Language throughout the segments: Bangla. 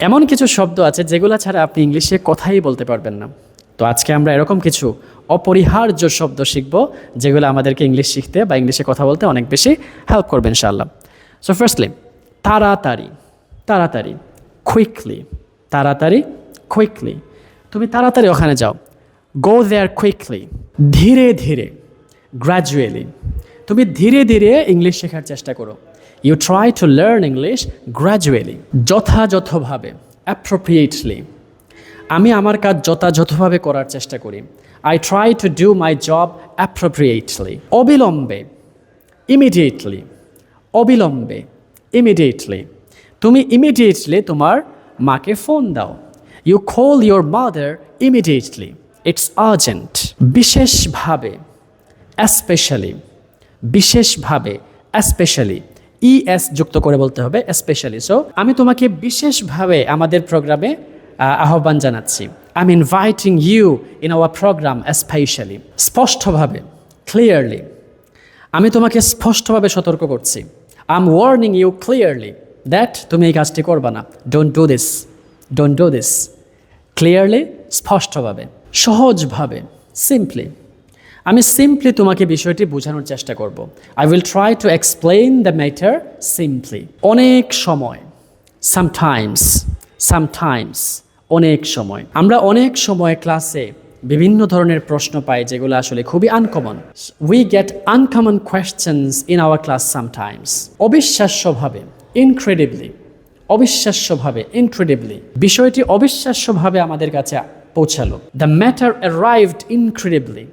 এমন কিছু শব্দ আছে যেগুলো ছাড়া আপনি ইংলিশে কথাই বলতে পারবেন না। তো আজকে আমরা এরকম কিছু অপরিহার্য শব্দ শিখব যেগুলো আমাদেরকে ইংলিশ শিখতে বা ইংলিশে কথা বলতে অনেক বেশি হেল্প করবে ইনশাআল্লাহ। সো ফার্স্টলি তাড়াতাড়ি তাড়াতাড়ি কুইকলি তাড়াতাড়ি কুইকলি তুমি তাড়াতাড়ি ওখানে যাও। গো দেয়ার কুইকলি ধীরে ধীরে গ্র্যাজুয়ালি তুমি ধীরে ধীরে ইংলিশ শেখার চেষ্টা করো। You try to learn English gradually যথাযথভাবে অ্যাপ্রোপ্রিয়েটলি আমি আমার কাজ যথাযথভাবে করার চেষ্টা করি। I try to do my job appropriately অবিলম্বে ইমিডিয়েটলি অবিলম্বে ইমিডিয়েটলি তুমি ইমিডিয়েটলি তোমার মাকে ফোন দাও। You call your mother immediately it's urgent বিশেষভাবে স্পেশালি বিশেষভাবে স্পেশালি ইএস যুক্ত করে বলতে হবে স্পেশালি সো আমি তোমাকে বিশেষভাবে আমাদের প্রোগ্রামে আহ্বান জানাচ্ছি। I inviting you in our programme specially স্পষ্টভাবে ক্লিয়ারলি আমি তোমাকে স্পষ্টভাবে সতর্ক করছি। I am warning you clearly that তুমি এই কাজটি করবা না। Don't do this don't do this clearly স্পষ্টভাবে, সহজভাবে সিম্পলি আমি সিম্পলি তোমাকে বিষয়টি বোঝানোর চেষ্টা করব। I will try to explain the matter simply অনেক সময় সামটাইমস সামটাইমস অনেক সময়। আমরা অনেক সময় ক্লাসে বিভিন্ন ধরনের প্রশ্ন পাই যেগুলো আসলে খুবই uncommon we get uncommon questions in our class sometimes অবিশ্বাস্যভাবে incredibly অবিশ্বাস্যভাবে ইনক্রেডিবলি বিষয়টি অবিশ্বাস্যভাবে আমাদের কাছে পৌঁছালো। দ্য ম্যাটার অ্যারাইভড ইনক্রেডিবলি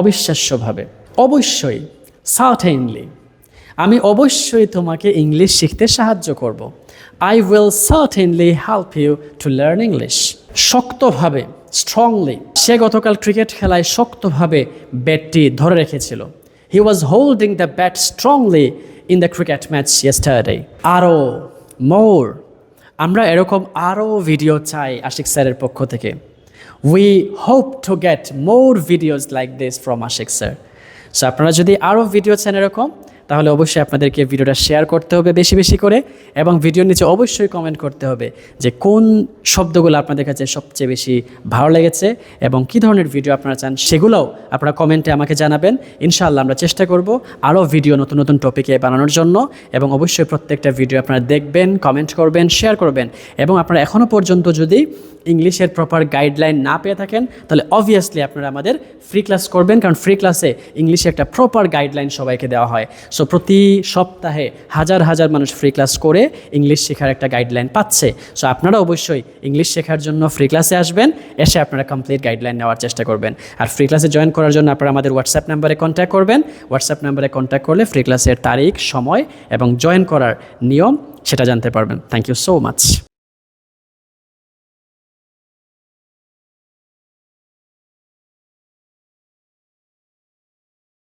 অবিশ্বাস্যভাবে। অবশ্যই সার্টেনলি আমি অবশ্যই তোমাকে ইংলিশ শিখতে সাহায্য করব। I will certainly help you to learn English শক্তভাবে স্ট্রংলি সে গতকাল ক্রিকেট খেলায় শক্তভাবে ব্যাটটি ধরে রেখেছিল। He was holding the bat strongly in the cricket match yesterday আরও মোর আমরা এরকম আরও ভিডিও চাই আশিক স্যারের পক্ষ থেকে। We hope to get more videos like this from Ashiq sir so আপনারা যদি আরও ভিডিও চান এরকম, তাহলে অবশ্যই আপনাদেরকে ভিডিওটা শেয়ার করতে হবে বেশি বেশি করে এবং ভিডিওর নিচে অবশ্যই কমেন্ট করতে হবে যে কোন শব্দগুলো আপনাদের কাছে সবচেয়ে বেশি ভালো লেগেছে এবং কী ধরনের ভিডিও আপনারা চান সেগুলোও আপনারা কমেন্টে আমাকে জানাবেন। ইনশাআল্লাহ আমরা চেষ্টা করব আরও ভিডিও নতুন নতুন টপিকে বানানোর জন্য এবং অবশ্যই প্রত্যেকটা ভিডিও আপনারা দেখবেন কমেন্ট করবেন শেয়ার করবেন এবং আপনারা এখনও পর্যন্ত যদি ইংলিশের প্রপার গাইডলাইন না পেয়ে থাকেন, তাহলে অবভিয়াসলি আপনারা আমাদের ফ্রি ক্লাস করবেন, কারণ ফ্রি ক্লাসে ইংলিশে একটা প্রপার গাইডলাইন সবাইকে দেওয়া হয়। সো প্রতি সপ্তাহে হাজার হাজার মানুষ ফ্রি ক্লাস করে ইংলিশ শেখার একটা গাইডলাইন পাচ্ছে। সো আপনারা অবশ্যই ইংলিশ শেখার জন্য ফ্রি ক্লাসে আসবেন, এসে আপনারা কমপ্লিট গাইডলাইন নেওয়ার চেষ্টা করবেন। আর ফ্রি ক্লাসে জয়েন করার জন্য আপনারা আমাদের হোয়াটসঅ্যাপ নাম্বারে কন্ট্যাক্ট করবেন। হোয়াটসঅ্যাপ নাম্বারে কন্ট্যাক্ট করলে ফ্রি ক্লাসের তারিখ, সময় এবং জয়েন করার নিয়ম, সেটা জানতে পারবেন। Thank you so much